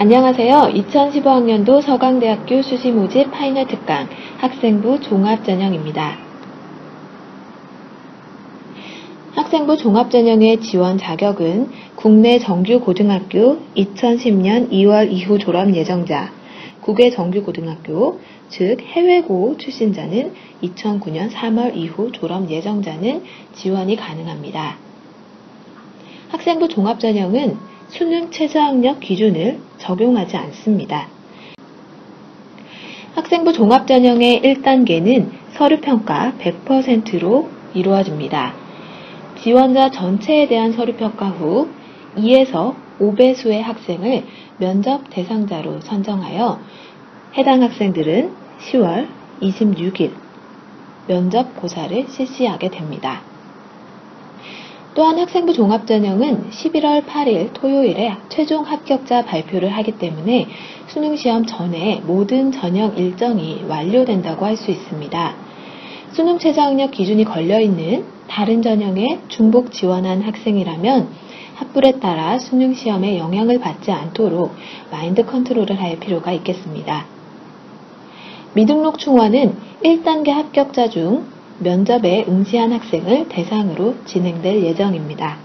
안녕하세요. 2015학년도 서강대학교 수시 모집 파이널 특강 학생부 종합전형입니다. 학생부 종합전형의 지원 자격은 국내 정규고등학교 2010년 2월 이후 졸업 예정자, 국외 정규고등학교, 즉 해외고 출신자는 2009년 3월 이후 졸업 예정자는 지원이 가능합니다. 학생부 종합전형은 수능 최저학력 기준을 적용하지 않습니다. 학생부 종합전형의 1단계는 서류평가 100%로 이루어집니다. 지원자 전체에 대한 서류평가 후 2에서 5배수의 학생을 면접 대상자로 선정하여 해당 학생들은 10월 26일 면접 고사를 실시하게 됩니다. 또한 학생부 종합전형은 11월 8일 토요일에 최종 합격자 발표를 하기 때문에 수능시험 전에 모든 전형 일정이 완료된다고 할 수 있습니다. 수능 최저학력 기준이 걸려있는 다른 전형에 중복 지원한 학생이라면 학불에 따라 수능 시험에 영향을 받지 않도록 마인드 컨트롤을 할 필요가 있겠습니다. 미등록 충원은 1단계 합격자 중 면접에 응시한 학생을 대상으로 진행될 예정입니다.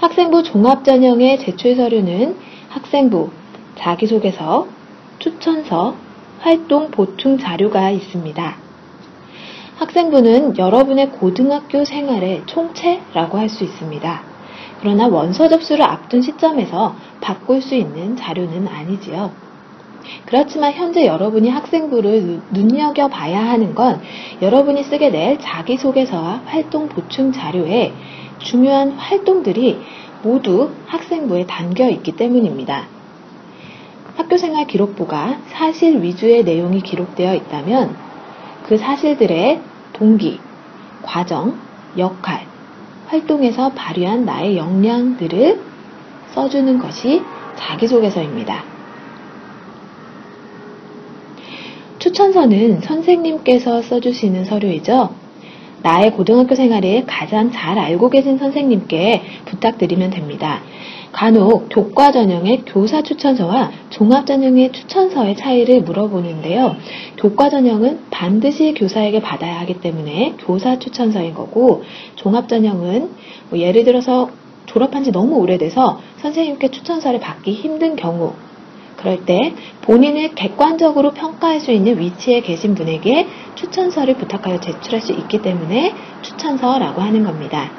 학생부 종합전형의 제출 서류는 학생부, 자기소개서, 추천서, 활동 보충 자료가 있습니다. 학생부는 여러분의 고등학교 생활의 총체라고 할 수 있습니다. 그러나 원서 접수를 앞둔 시점에서 바꿀 수 있는 자료는 아니지요. 그렇지만 현재 여러분이 학생부를 눈여겨봐야 하는 건 여러분이 쓰게 될 자기소개서와 활동 보충 자료에 중요한 활동들이 모두 학생부에 담겨 있기 때문입니다. 학교생활 기록부가 사실 위주의 내용이 기록되어 있다면 그 사실들의 동기, 과정, 역할, 활동에서 발휘한 나의 역량들을 써주는 것이 자기소개서입니다. 추천서는 선생님께서 써주시는 서류이죠. 나의 고등학교 생활을 가장 잘 알고 계신 선생님께 부탁드리면 됩니다. 간혹 교과 전형의 교사 추천서와 종합 전형의 추천서의 차이를 물어보는데요. 교과 전형은 반드시 교사에게 받아야 하기 때문에 교사 추천서인 거고 종합 전형은 뭐 예를 들어서 졸업한 지 너무 오래돼서 선생님께 추천서를 받기 힘든 경우 그럴 때 본인을 객관적으로 평가할 수 있는 위치에 계신 분에게 추천서를 부탁하여 제출할 수 있기 때문에 추천서라고 하는 겁니다.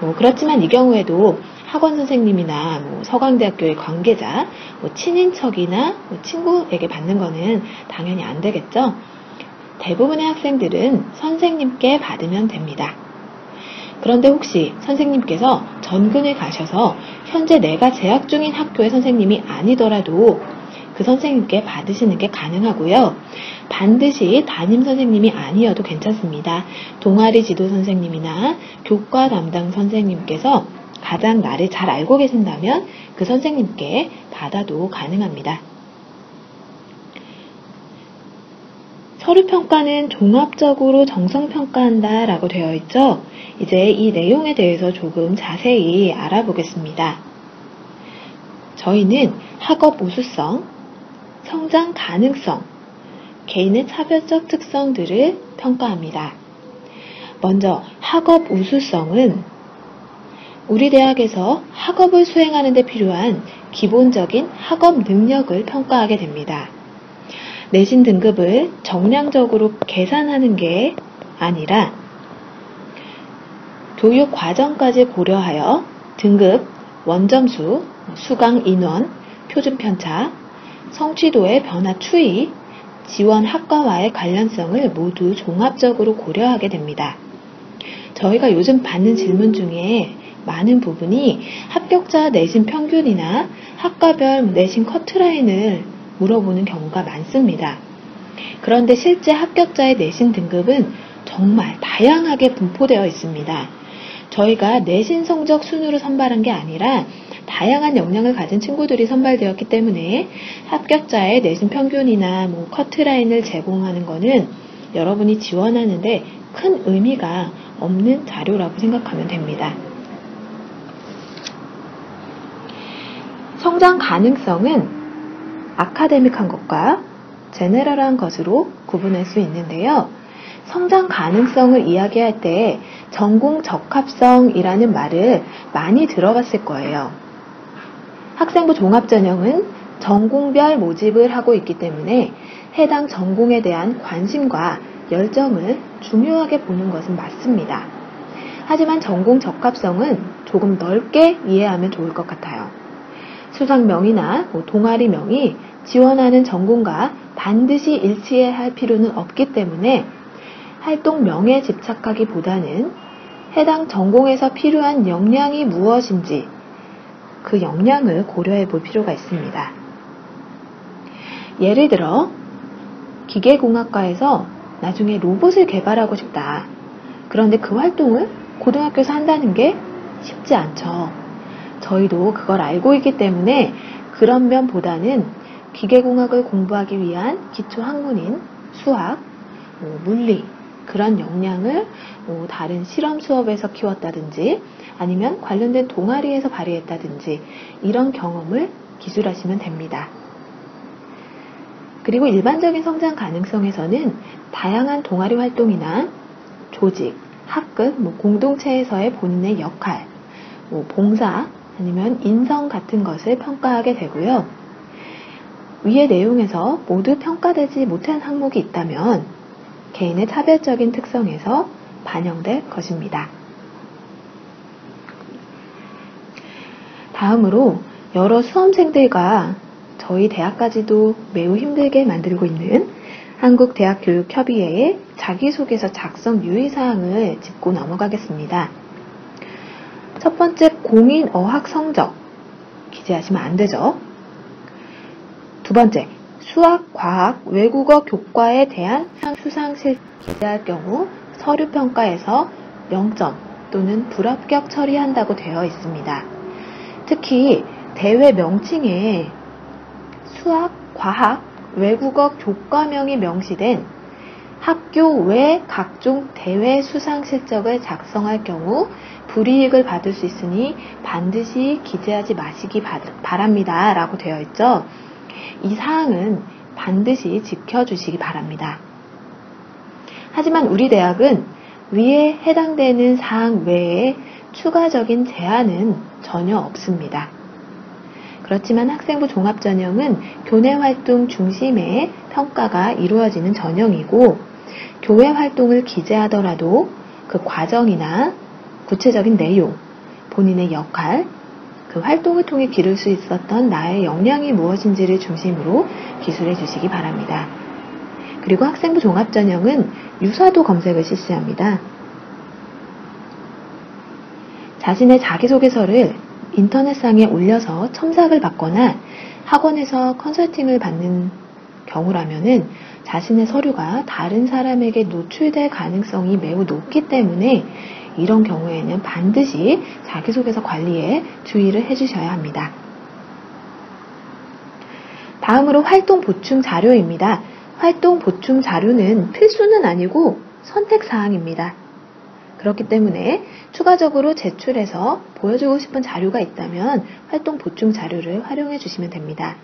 뭐 그렇지만 이 경우에도 학원 선생님이나 뭐 서강대학교의 관계자, 뭐 친인척이나 뭐 친구에게 받는 거는 당연히 안 되겠죠. 대부분의 학생들은 선생님께 받으면 됩니다. 그런데 혹시 선생님께서 전근을 가셔서 현재 내가 재학 중인 학교의 선생님이 아니더라도 그 선생님께 받으시는 게 가능하고요. 반드시 담임 선생님이 아니어도 괜찮습니다. 동아리 지도 선생님이나 교과 담당 선생님께서 가장 나를 잘 알고 계신다면 그 선생님께 받아도 가능합니다. 서류 평가는 종합적으로 정성 평가한다 라고 되어 있죠. 이제 이 내용에 대해서 조금 자세히 알아보겠습니다. 저희는 학업 우수성, 성장 가능성, 개인의 차별적 특성들을 평가합니다. 먼저 학업 우수성은 우리 대학에서 학업을 수행하는 데 필요한 기본적인 학업 능력을 평가하게 됩니다. 내신 등급을 정량적으로 계산하는 게 아니라 교육 과정까지 고려하여 등급, 원점수, 수강 인원, 표준 편차, 성취도의 변화 추이, 지원 학과와의 관련성을 모두 종합적으로 고려하게 됩니다. 저희가 요즘 받는 질문 중에 많은 부분이 합격자 내신 평균이나 학과별 내신 커트라인을 물어보는 경우가 많습니다. 그런데 실제 합격자의 내신 등급은 정말 다양하게 분포되어 있습니다. 저희가 내신 성적 순으로 선발한 게 아니라 다양한 역량을 가진 친구들이 선발되었기 때문에 합격자의 내신 평균이나 뭐 커트라인을 제공하는 것은 여러분이 지원하는데 큰 의미가 없는 자료라고 생각하면 됩니다. 성장 가능성은 아카데믹한 것과 제네럴한 것으로 구분할 수 있는데요. 성장 가능성을 이야기할 때 전공 적합성이라는 말을 많이 들어봤을 거예요. 학생부 종합전형은 전공별 모집을 하고 있기 때문에 해당 전공에 대한 관심과 열정을 중요하게 보는 것은 맞습니다. 하지만 전공 적합성은 조금 넓게 이해하면 좋을 것 같아요. 수상명이나 뭐 동아리명이 지원하는 전공과 반드시 일치해야 할 필요는 없기 때문에 활동명에 집착하기보다는 해당 전공에서 필요한 역량이 무엇인지 그 역량을 고려해 볼 필요가 있습니다. 예를 들어 기계공학과에서 나중에 로봇을 개발하고 싶다. 그런데 그 활동을 고등학교에서 한다는 게 쉽지 않죠. 저희도 그걸 알고 있기 때문에 그런 면보다는 기계공학을 공부하기 위한 기초 학문인 수학, 뭐 물리, 그런 역량을 뭐 다른 실험 수업에서 키웠다든지 아니면 관련된 동아리에서 발휘했다든지 이런 경험을 기술하시면 됩니다. 그리고 일반적인 성장 가능성에서는 다양한 동아리 활동이나 조직, 학급, 뭐 공동체에서의 본인의 역할, 뭐 봉사, 아니면 인성 같은 것을 평가하게 되고요. 위의 내용에서 모두 평가되지 못한 항목이 있다면 개인의 차별적인 특성에서 반영될 것입니다. 다음으로 여러 수험생들과 저희 대학까지도 매우 힘들게 만들고 있는 한국대학교육협의회의 자기소개서 작성 유의사항을 짚고 넘어가겠습니다. 첫 번째 공인 어학 성적 기재하시면 안 되죠. 두 번째 수학, 과학, 외국어 교과에 대한 수상실 기재할 경우 서류 평가에서 0점 또는 불합격 처리한다고 되어 있습니다. 특히 대회 명칭에 수학, 과학, 외국어 교과명이 명시된 학교 외 각종 대회 수상 실적을 작성할 경우 불이익을 받을 수 있으니 반드시 기재하지 마시기 바랍니다. 라고 되어 있죠. 이 사항은 반드시 지켜주시기 바랍니다. 하지만 우리 대학은 위에 해당되는 사항 외에 추가적인 제한은 전혀 없습니다. 그렇지만 학생부 종합전형은 교내 활동 중심의 평가가 이루어지는 전형이고 교회 활동을 기재하더라도 그 과정이나 구체적인 내용, 본인의 역할, 그 활동을 통해 기를 수 있었던 나의 역량이 무엇인지를 중심으로 기술해 주시기 바랍니다. 그리고 학생부 종합전형은 유사도 검색을 실시합니다. 자신의 자기소개서를 인터넷상에 올려서 첨삭을 받거나 학원에서 컨설팅을 받는 경우라면은 자신의 서류가 다른 사람에게 노출될 가능성이 매우 높기 때문에 이런 경우에는 반드시 자기소개서 관리에 주의를 해주셔야 합니다. 다음으로 활동 보충 자료입니다. 활동 보충 자료는 필수는 아니고 선택사항입니다. 그렇기 때문에 추가적으로 제출해서 보여주고 싶은 자료가 있다면 활동 보충 자료를 활용해 주시면 됩니다.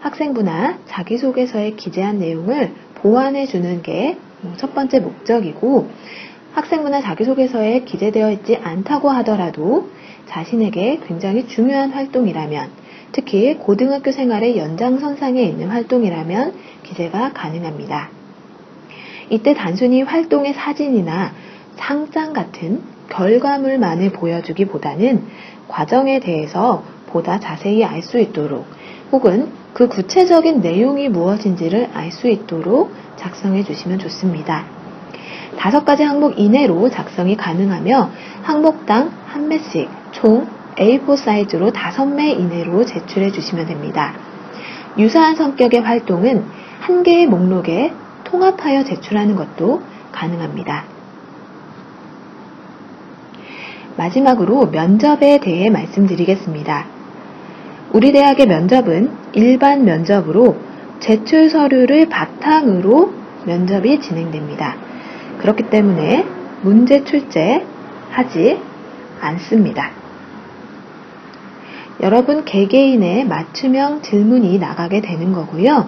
학생부나 자기소개서에 기재한 내용을 보완해 주는 게 첫 번째 목적이고 학생부나 자기소개서에 기재되어 있지 않다고 하더라도 자신에게 굉장히 중요한 활동이라면 특히 고등학교 생활의 연장선상에 있는 활동이라면 기재가 가능합니다. 이때 단순히 활동의 사진이나 상장 같은 결과물만을 보여주기보다는 과정에 대해서 보다 자세히 알 수 있도록 혹은 그 구체적인 내용이 무엇인지를 알 수 있도록 작성해 주시면 좋습니다. 다섯 가지 항목 이내로 작성이 가능하며 항목당 한 매씩 총 A4 사이즈로 다섯 매 이내로 제출해 주시면 됩니다. 유사한 성격의 활동은 한 개의 목록에 통합하여 제출하는 것도 가능합니다. 마지막으로 면접에 대해 말씀드리겠습니다. 우리 대학의 면접은 일반 면접으로 제출 서류를 바탕으로 면접이 진행됩니다. 그렇기 때문에 문제 출제 하지 않습니다. 여러분 개개인의 맞춤형 질문이 나가게 되는 거고요.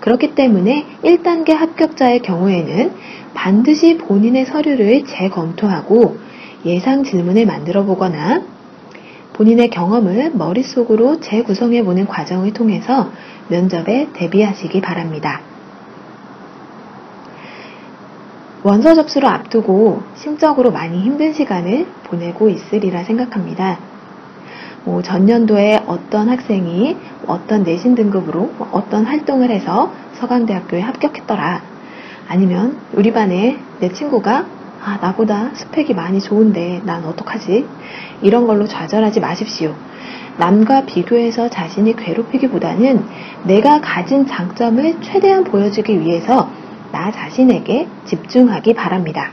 그렇기 때문에 1단계 합격자의 경우에는 반드시 본인의 서류를 재검토하고 예상 질문을 만들어 보거나 본인의 경험을 머릿속으로 재구성해 보는 과정을 통해서 면접에 대비하시기 바랍니다. 원서 접수를 앞두고 심적으로 많이 힘든 시간을 보내고 있으리라 생각합니다. 뭐 전년도에 어떤 학생이 어떤 내신 등급으로 어떤 활동을 해서 서강대학교에 합격했더라. 아니면 우리 반에 내 친구가 아, 나보다 스펙이 많이 좋은데 난 어떡하지? 이런 걸로 좌절하지 마십시오. 남과 비교해서 자신이 괴롭히기보다는 내가 가진 장점을 최대한 보여주기 위해서 나 자신에게 집중하기 바랍니다.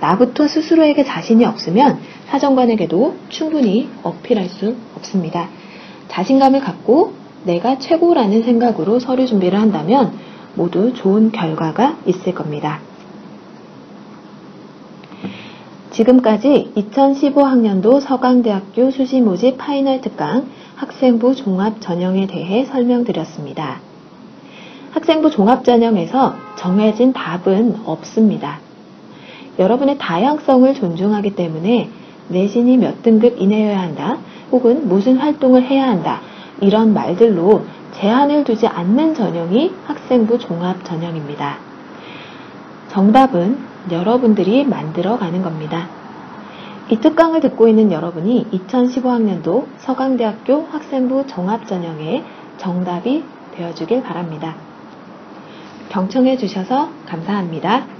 나부터 스스로에게 자신이 없으면 사정관에게도 충분히 어필할 수 없습니다. 자신감을 갖고 내가 최고라는 생각으로 서류 준비를 한다면 모두 좋은 결과가 있을 겁니다. 지금까지 2015학년도 서강대학교 수시 모집 파이널 특강 학생부 종합 전형에 대해 설명드렸습니다. 학생부 종합 전형에서 정해진 답은 없습니다. 여러분의 다양성을 존중하기 때문에 내신이 몇 등급 이내여야 한다, 혹은 무슨 활동을 해야 한다, 이런 말들로 제한을 두지 않는 전형이 학생부 종합 전형입니다. 정답은 여러분들이 만들어 가는 겁니다. 이 특강을 듣고 있는 여러분이 2015학년도 서강대학교 학생부 종합 전형의 정답이 되어주길 바랍니다. 경청해 주셔서 감사합니다.